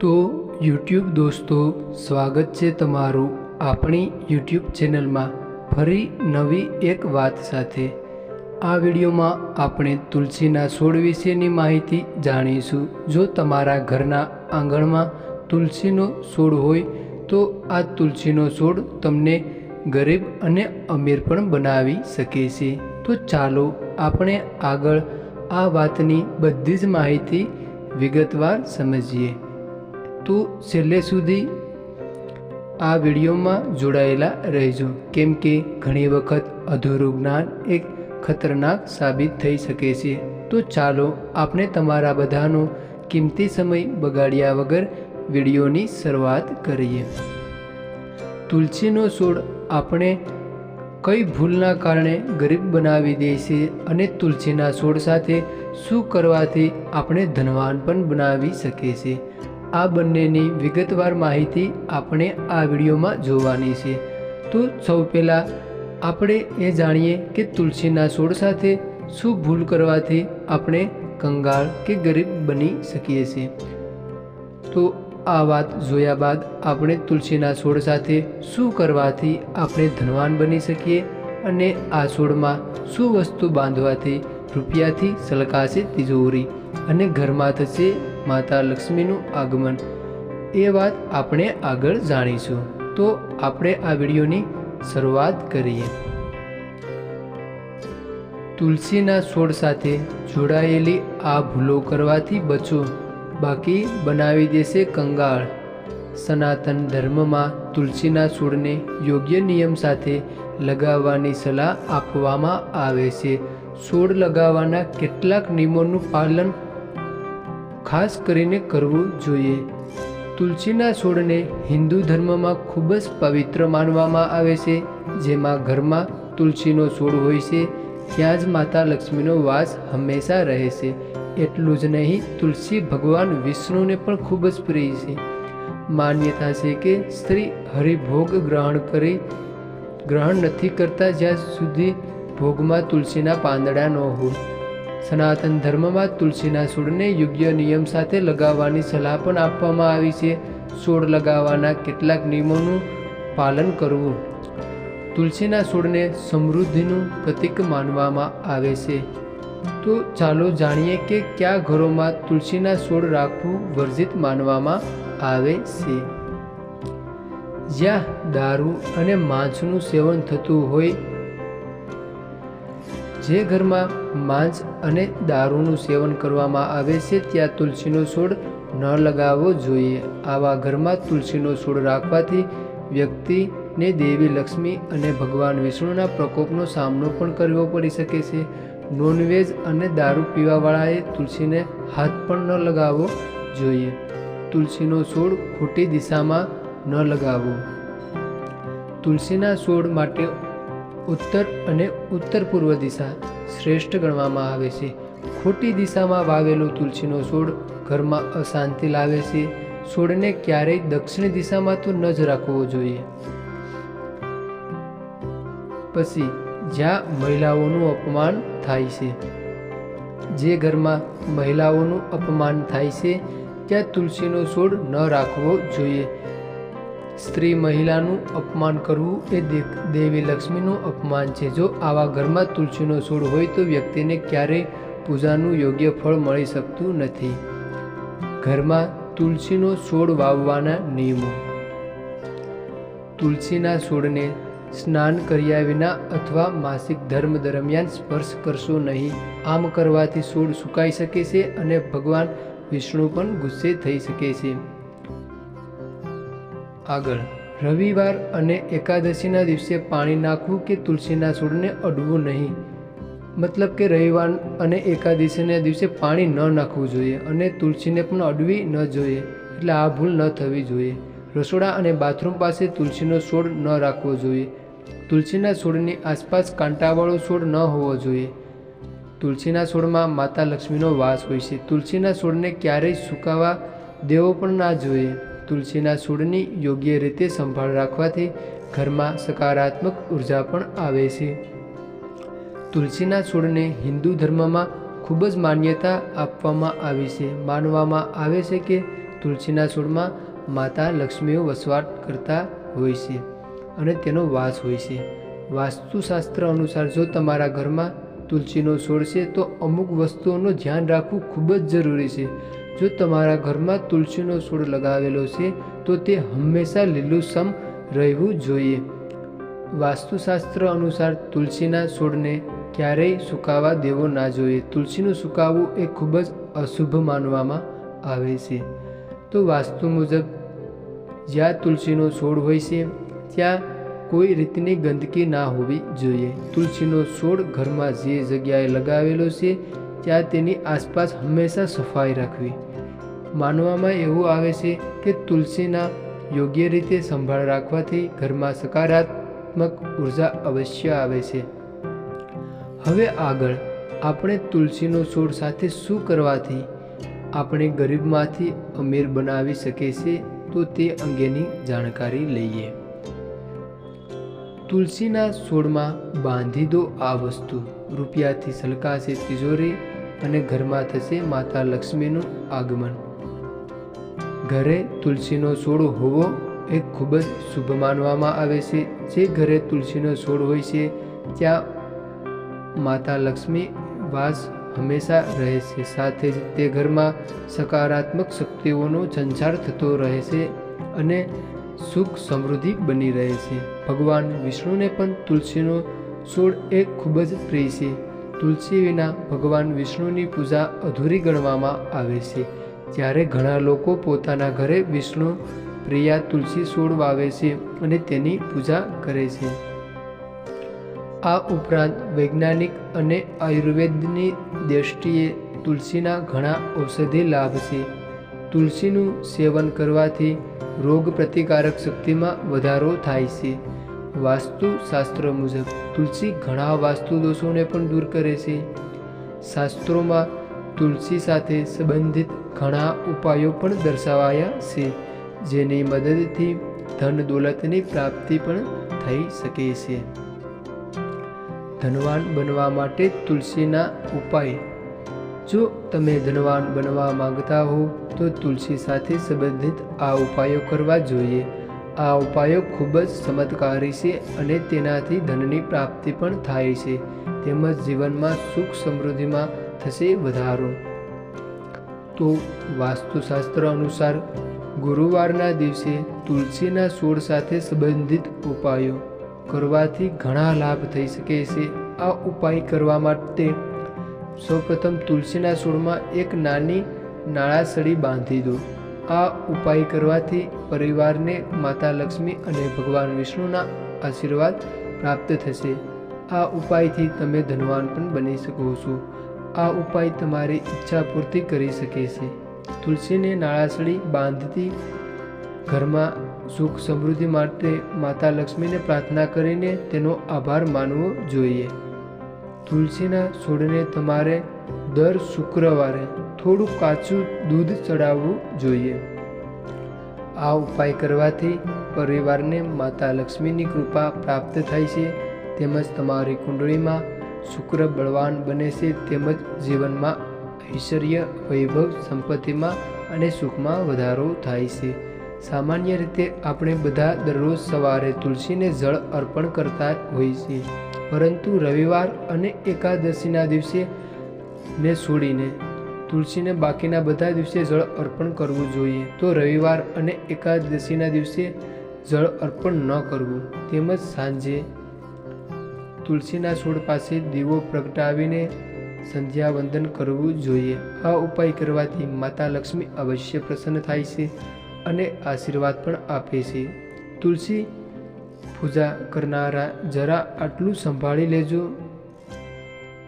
તો યુટ્યુબ દોસ્તો, સ્વાગત છે તમારું આપણી યુટ્યુબ ચેનલમાં ફરી નવી એક વાત સાથે. આ વિડીયોમાં આપણે તુલસીના છોડ વિશેની માહિતી જાણીશું. જો તમારા ઘરના આંગણમાં તુલસીનો છોડ હોય, તો આ તુલસીનો છોડ તમને ગરીબ અને અમીર પણ બનાવી શકે છે. તો ચાલો આપણે આગળ આ વાતની બધી જ માહિતી વિગતવાર સમજીએ. તો છેલ્લે સુધી આ વિડીયોમાં જોડાયેલા રહેજો. કેમ કે ઘણી વખત અધૂરું જ્ઞાન એક ખતરનાક સાબિત થઈ શકે છે. તો ચાલો આપણે તમારા બધાનો કિંમતી સમય બગાડ્યા વગર વિડીયોની શરૂઆત કરીએ. તુલસીનો છોડ આપણે કઈ ભૂલના કારણે ગરીબ બનાવી દે છે અને તુલસીના છોડ સાથે શું કરવાથી આપણે ધનવાન પણ બનાવી શકીએ છીએ? આ બંનેની વિગતવાર માહિતી આપણે આ વિડીયોમાં જોવાની છે. તો સૌ પહેલાં આપણે એ જાણીએ કે તુલસીના છોડ સાથે શું ભૂલ કરવાથી આપણે કંગાળ કે ગરીબ બની શકીએ છીએ. તો આ વાત જોયા બાદ આપણે તુલસીના છોડ સાથે શું કરવાથી આપણે ધનવાન બની શકીએ અને આ છોડમાં શું વસ્તુ બાંધવાથી રૂપિયાથી સલકાશે તિજોરી અને ઘરમાં થશે માતા લક્ષ્મીનું આગમન. એ વાત આપણે આગળ જાણીશું. તો આપણે આ વિડીયોની શરૂઆત કરીએ. તુલસીના છોડ સાથે જોડાયેલી આ ભૂલો કરવાથી બચો. બાકી બનાવી દેશે કંગાળ. સનાતન ધર્મમાં તુલસીના છોડને યોગ્ય નિયમ સાથે લગાવવાની સલાહ આપવામાં આવે છે. છોડ લગાવવાના કેટલાક નિયમોનું પાલન ખાસ કરીને કરવું જોઈએ. તુલસીના છોડને હિન્દુ ધર્મમાં ખૂબ જ પવિત્ર માનવામાં આવે છે. જેમાં ઘરમાં તુલસીનો છોડ હોય છે, ત્યાં જ માતા લક્ષ્મીનો વાસ હંમેશા રહે છે. એટલું જ નહીં, તુલસી ભગવાન વિષ્ણુને પણ ખૂબ જ પ્રિય છે. માન્યતા છે કે સ્ત્રી હરિભોગ ગ્રહણ કરી, ગ્રહણ નથી કરતા જ્યાં સુધી ભોગમાં તુલસીના પાંદડા ન હોય. સનાતન ધર્મમાં તુલસીના છોડને યોગ્ય નિયમ સાથે લગાવવાની સલાહ પણ આપવામાં આવી છે. છોડ લગાવવાના કેટલાક નિયમોનું પાલન કરવું. તુલસીના છોડને સમૃદ્ધિનું પ્રતીક માનવામાં આવે છે. તો ચાલો જાણીએ કે કયા ઘરોમાં તુલસીના છોડ રાખવું વર્જિત માનવામાં આવે છે. જ્યાં દારૂ અને માંસનું સેવન થતું હોય જે ઘરમાં માંસ અને દારૂનું સેવન કરવામાં આવે છે, ત્યાં તુલસીનો છોડ ન લગાવવો જોઈએ. આવા ઘરમાં તુલસીનો છોડ રાખવાથી વ્યક્તિને દેવી લક્ષ્મી અને ભગવાન વિષ્ણુના પ્રકોપનો સામનો પણ કરવો પડી શકે છે. નોનવેજ અને દારૂ પીવાવાળાએ તુલસીને હાથ પણ ન લગાવવો જોઈએ. તુલસીનો છોડ ખોટી દિશામાં ન લગાવવો. તુલસીના છોડ માટે ઉત્તર અને ઉત્તર પૂર્વ દિશા શ્રેષ્ઠ ગણવામાં આવે છે. ખોટી દિશામાં વાવેલો તુલસીનો છોડ ઘરમાં અશાંતિ લાવે છે. છોડને ક્યારેય દક્ષિણ દિશામાં તો ન જ રાખવો જોઈએ. પછી, જ્યાં મહિલાઓનું અપમાન થાય છે. જે ઘરમાં મહિલાઓનું અપમાન થાય છે, ત્યાં તુલસીનો છોડ ન રાખવો જોઈએ. સ્ત્રી મહિલાનું અપમાન કરવું એ દેવી લક્ષ્મીનું અપમાન છે. જો આવા ઘરમાં તુલસીનો છોડ હોય તો વ્યક્તિને ક્યારેય પૂજાનું યોગ્ય ફળ મળી શકતું નથી. ઘરમાં તુલસીનો છોડ વાવવાના નિયમો. તુલસીના છોડને સ્નાન કર્યા વિના અથવા માસિક ધર્મ દરમિયાન સ્પર્શ કરશો નહીં. આમ કરવાથી છોડ સુકાઈ શકે છે અને ભગવાન વિષ્ણુ પણ ગુસ્સે થઈ શકે છે. આગળ. રવિવાર અને એકાદશીના દિવસે પાણી નાખવું કે તુલસીના છોડને અડવું નહીં. મતલબ કે રવિવાર અને એકાદશીના દિવસે પાણી ન નાખવું જોઈએ અને તુલસીને પણ અડવી ન જોઈએ. એટલે આ ભૂલ ન થવી જોઈએ. રસોડા અને બાથરૂમ પાસે તુલસીનો છોડ ન રાખવો જોઈએ. તુલસીના છોડની આસપાસ કાંટાવાળો છોડ ન હોવો જોઈએ. તુલસીના છોડમાં માતા લક્ષ્મીનો વાસ હોય છે. તુલસીના છોડને ક્યારેય સુકાવા દેવો પણ ના જોઈએ. તુલસીના છોડની યોગ્ય રીતે સંભાળ રાખવાથી ઘરમાં સકારાત્મક ઊર્જા પણ આવે છે. તુલસીના છોડને હિન્દુ ધર્મમાં ખૂબ જ માન્યતા આપવામાં આવી છે. માનવામાં આવે છે કે તુલસીના છોડમાં માતા લક્ષ્મીઓ વસવાટ કરતા હોય છે અને તેનો વાસ હોય છે. વાસ્તુશાસ્ત્ર અનુસાર જો તમારા ઘરમાં તુલસીનો છોડ છે તો અમુક વસ્તુઓનું ધ્યાન રાખવું ખૂબ જ જરૂરી છે. જો તમારા ઘરમાં તુલસીનો છોડ લગાવેલો છે, તો તે હંમેશા લીલુંસમ રહેવું જોઈએ. વાસ્તુશાસ્ત્ર અનુસાર તુલસીના છોડને ક્યારેય સુકાવા દેવો ના જોઈએ. તુલસીનું સુકાવવું એ ખૂબ જ અશુભ માનવામાં આવે છે. તો વાસ્તુ મુજબ, જ્યાં તુલસીનો છોડ હોય છે, ત્યાં કોઈ રીતની ગંદકી ના હોવી જોઈએ. તુલસીનો છોડ ઘરમાં જે જગ્યાએ લગાવેલો છે, ત્યાં તેની આસપાસ હંમેશા સફાઈ રાખવી. માનવામાં એવું આવે છે કે તુલસીના યોગ્ય રીતે સંભાળ રાખવાથી ઘરમાં સકારાત્મક ઊર્જા અવશ્ય આવે છે. હવે આગળ આપણે તુલસીનો છોડ સાથે શું કરવાથી આપણે ગરીબમાંથી અમીર બનાવી શકીએ છીએ તો તે અંગેની જાણકારી લઈએ. તુલસીના છોડમાં બાંધી દો આ વસ્તુ. રૂપિયાથી સલકાશે તિજોરી અને ઘરમાં થશે માતા લક્ષ્મીનું આગમન. ઘરે તુલસીનો છોડ હોવો એ ખૂબ જ શુભ માનવામાં આવે છે. જે ઘરે તુલસીનો છોડ હોય છે, ત્યાં માતા લક્ષ્મી વાસ હંમેશા રહે છે. સાથે જ તે ઘરમાં સકારાત્મક શક્તિઓનો સંચાર થતો રહે છે અને સુખ સમૃદ્ધિ બની રહે છે. ભગવાન વિષ્ણુને પણ તુલસીનો છોડ એ ખૂબ જ પ્રિય છે. તુલસી વિના ભગવાન વિષ્ણુની પૂજા અધૂરી ગણવામાં આવે છે. જ્યારે ઘણા લોકો પોતાના ઘરે વિષ્ણુ, પ્રિયા, તુલસી છોડ વાવે છે અને તેની પૂજા કરે છે. આ ઉપરાંત વૈજ્ઞાનિક અને આયુર્વેદની દ્રષ્ટિએ તુલસીના ઘણા ઔષધિ લાભ છે. તુલસીનું સેવન કરવાથી રોગ પ્રતિકારક શક્તિમાં વધારો થાય છે. વાસ્તુશાસ્ત્ર મુજબ તુલસી ઘણા વાસ્તુ દોષોને પણ દૂર કરે છે. શાસ્ત્રોમાં તુલસી સાથે સંબંધિત ઘણા ઉપાયો પણ દર્શાવાયા છે, જેની મદદથી ધન દોલતની પ્રાપ્તિ પણ થઈ શકે છે. ધનવાન બનવા માટે તુલસીના ઉપાય. જો તમે ધનવાન બનવા માંગતા હો, તો તુલસી સાથે સંબંધિત આ ઉપાયો કરવા જોઈએ. આ ઉપાયો ખૂબ જ ચમત્કારી છે અને તેનાથી ધનની પ્રાપ્તિ પણ થાય છે. તેમજ જીવનમાં સુખ સમૃદ્ધિમાં થશે વધારો. તો વાસ્તુશાસ્ત્ર અનુસાર ગુરુવારના દિવસે તુલસીના છોડ સાથે સંબંધિત ઉપાયો કરવાથી ઘણા લાભ થઈ શકે છે. આ ઉપાય કરવા માટે સૌપ્રથમ તુલસીના છોડમાં એક નાની નાળાસળી બાંધી દો. આ ઉપાય કરવાથી પરિવારને માતા લક્ષ્મી અને ભગવાન વિષ્ણુના આશીર્વાદ પ્રાપ્ત થશે. આ ઉપાયથી તમે ધનવાન પણ બની શકો છો. આ ઉપાય તમારી ઈચ્છા પૂર્તિ કરી શકે છે. તુલસીને નાળાસળી બાંધતી ઘરમાં સુખ સમૃદ્ધિ માટે માતા લક્ષ્મીને પ્રાર્થના કરીને તેનો આભાર માનવો જોઈએ. તુલસીના છોડને તમારે દર શુક્રવારે થોડું કાચું દૂધ ચડાવવું જોઈએ. આ ઉપાય કરવાથી પરિવારને માતા લક્ષ્મીની કૃપા પ્રાપ્ત થાય છે. તેમજ તમારી કુંડળીમાં શુક્ર બળવાન બને છે તેમજ જીવનમાં ઐશ્વર્ય, વૈભવ, સંપત્તિમાં અને સુખમાં વધારો થાય છે. સામાન્ય રીતે આપણે બધા દરરોજ સવારે તુલસીને જળ અર્પણ કરતા હોઈએ છીએ. પરંતુ રવિવાર અને એકાદશીના દિવસે ને છોડીને તુલસીને બાકીના બધા દિવસે જળ અર્પણ કરવું જોઈએ. તો રવિવાર અને એકાદશીના દિવસે જળ અર્પણ ન કરવું. તેમજ સાંજે તુલસીના છોડ પાસે દીવો પ્રગટાવીને સંધ્યા વંદન કરવું જોઈએ. આ ઉપાય કરવાથી માતા લક્ષ્મી અવશ્ય પ્રસન્ન થાય છે અને આશીર્વાદ પણ આપે છે. તુલસી પૂજા કરનારા જરા આટલું સંભાળી લેજો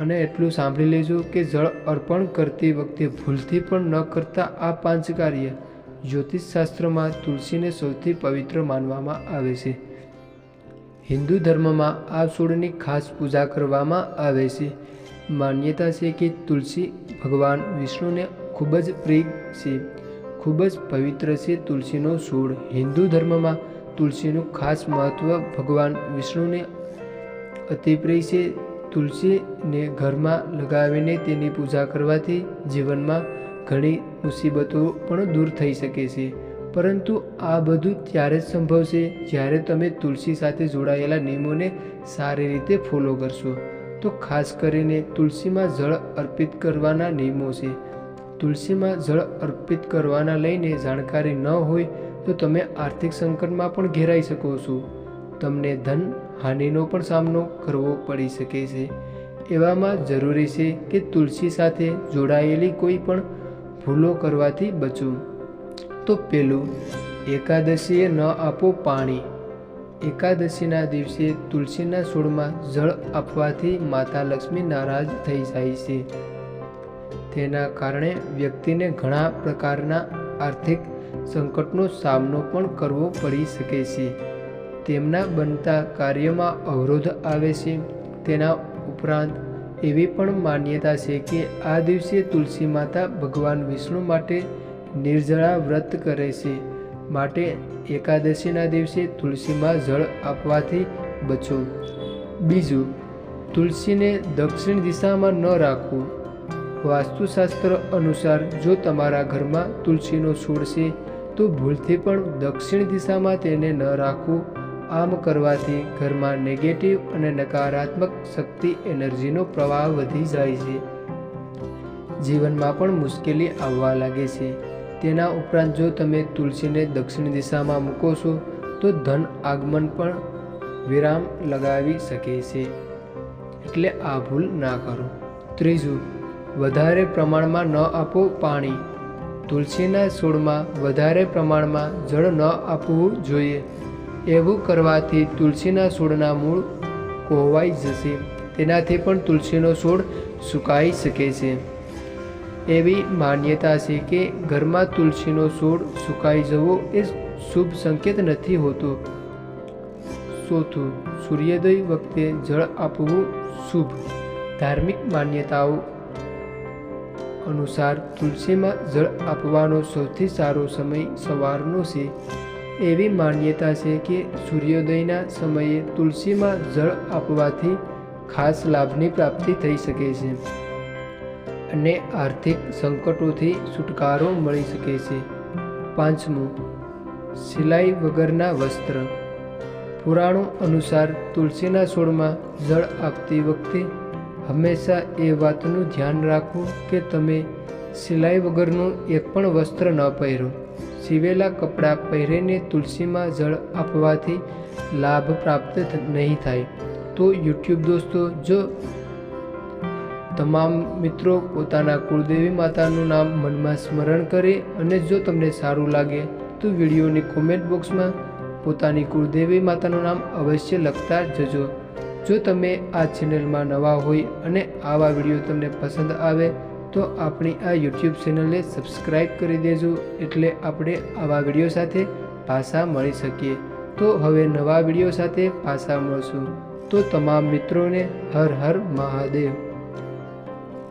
અને એટલું સાંભળી લેજો કે જળ અર્પણ કરતી વખતે ભૂલથી પણ ન કરતા આ પાંચ કાર્ય જ્યોતિષશાસ્ત્રમાં તુલસીને સૌથી પવિત્ર માનવામાં આવે છે. હિન્દુ ધર્મમાં આ છોડની ખાસ પૂજા કરવામાં આવે છે. માન્યતા છે કે તુલસી ભગવાન વિષ્ણુને ખૂબ જ પ્રિય છે. ખૂબ જ પવિત્ર છે તુલસીનો છોડ. હિન્દુ ધર્મમાં તુલસીનું ખાસ મહત્ત્વ ભગવાન વિષ્ણુને અતિ પ્રિય છે. તુલસીને ઘરમાં લગાવીને તેની પૂજા કરવાથી જીવનમાં ઘણી મુસીબતો પણ દૂર થઈ શકે છે. પરંતુ આ બધું ત્યારે જ સંભવ છે જ્યારે તમે તુલસી સાથે જોડાયેલા નિયમોને સારી રીતે ફોલો કરશો. તો ખાસ કરીને તુલસીમાં જળ અર્પિત કરવાના નિયમો છે. તુલસીમાં જળ અર્પિત કરવાના લઈને જાણકારી ન હોય તો તમે આર્થિક સંકટમાં પણ ઘેરાઈ શકો છો. તમને ધન હાનિનો પણ સામનો કરવો પડી શકે છે. એવામાં જરૂરી છે કે તુલસી સાથે જોડાયેલી કોઈ પણ ભૂલો કરવાથી બચો. તો પેલું એકાદશીએ ન આપો પાણી. એકાદશીના દિવસે તુલસીના છોડમાં જળ આપવાથી માતા લક્ષ્મી નારાજ થઈ જાય છે. તેના કારણે વ્યક્તિને ઘણા પ્રકારના આર્થિક સંકટનો સામનો પણ કરવો પડી શકે છે. તેમના બનતા કાર્યમાં અવરોધ આવે છે. તેના ઉપરાંત એવી પણ માન્યતા છે કે આ દિવસે તુલસી માતા ભગવાન વિષ્ણુ માટે નિર્જળા વ્રત કરે છે. માટે એકાદશીના દિવસે તુલસીમાં જળ આપવાથી બચો. બીજું, તુલસીને દક્ષિણ દિશામાં ન રાખવું. વાસ્તુશાસ્ત્ર અનુસાર જો તમારા ઘરમાં તુલસીનો છોડ છે, તો ભૂલથી પણ દક્ષિણ દિશામાં તેને ન રાખવું. આમ કરવાથી ઘરમાં નેગેટિવ અને નકારાત્મક શક્તિ એનર્જીનો પ્રવાહ વધી જાય છે. જીવનમાં પણ મુશ્કેલી આવવા લાગે છે. તેના ઉપરાંત જો તમે તુલસીને દક્ષિણ દિશામાં મૂકો છો, તો ધન આગમન પણ વિરામ લગાવી શકે છે. એટલે આ ભૂલ ના કરો. ત્રીજું, વધારે પ્રમાણમાં ન આપો પાણી. તુલસીના છોડમાં વધારે પ્રમાણમાં જળ ન આપવું જોઈએ. એવું કરવાથી તુલસીના છોડના મૂળ કોહવાઈ જશે. તેનાથી પણ તુલસીનો છોડ સુકાઈ શકે છે. એવી માન્યતા છે કે ઘરમાં તુલસીનો છોડ સુકાઈ જવો એ શુભ સંકેત નથી હોતો. ચોથું, સૂર્યોદય વખતે જળ આપવું શુભ. ધાર્મિક માન્યતાઓ અનુસાર તુલસીમાં જળ આપવાનો સૌથી સારો સમય સવારનો છે. એવી માન્યતા છે કે સૂર્યોદયના સમયે તુલસીમાં જળ આપવાથી ખાસ લાભની પ્રાપ્તિ થઈ શકે છે. અને આર્થિક સંકટોથી છુટકારો મળી શકે છે. પાંચમું, સિલાઈ વગરના વસ્ત્ર. પુરાણો અનુસાર તુલસીના છોડમાં જળ આપતી વખતે હંમેશા એ વાતનું ધ્યાન રાખવું કે તમે સિલાઈ વગરનું એક પણ વસ્ત્ર ન પહેરો. સીવેલા કપડાં પહેરીને તુલસીમાં જળ આપવાથી લાભ પ્રાપ્ત નહીં થાય. તો યુટ્યુબ દોસ્તો, જો તમામ મિત્રો પોતાના કુળદેવી માતાનું નામ મનમાં સ્મરણ કરે અને જો તમને સારું લાગે, તો વિડીયોની કોમેન્ટ બોક્સમાં પોતાની કુળદેવી માતાનું નામ અવશ્ય લખતા જજો. જો તમે આ ચેનલમાં નવા હોય અને આવા વીડિયો તમને પસંદ આવે, તો આપણી આ યુટ્યુબ ચેનલને સબસ્ક્રાઈબ કરી દેજો એટલે આપણે આવા વીડિયો સાથે પાછા મળી શકીએ. તો હવે નવા વીડિયો સાથે પાછા મળશું. તો તમામ મિત્રોને હર હર મહાદેવ.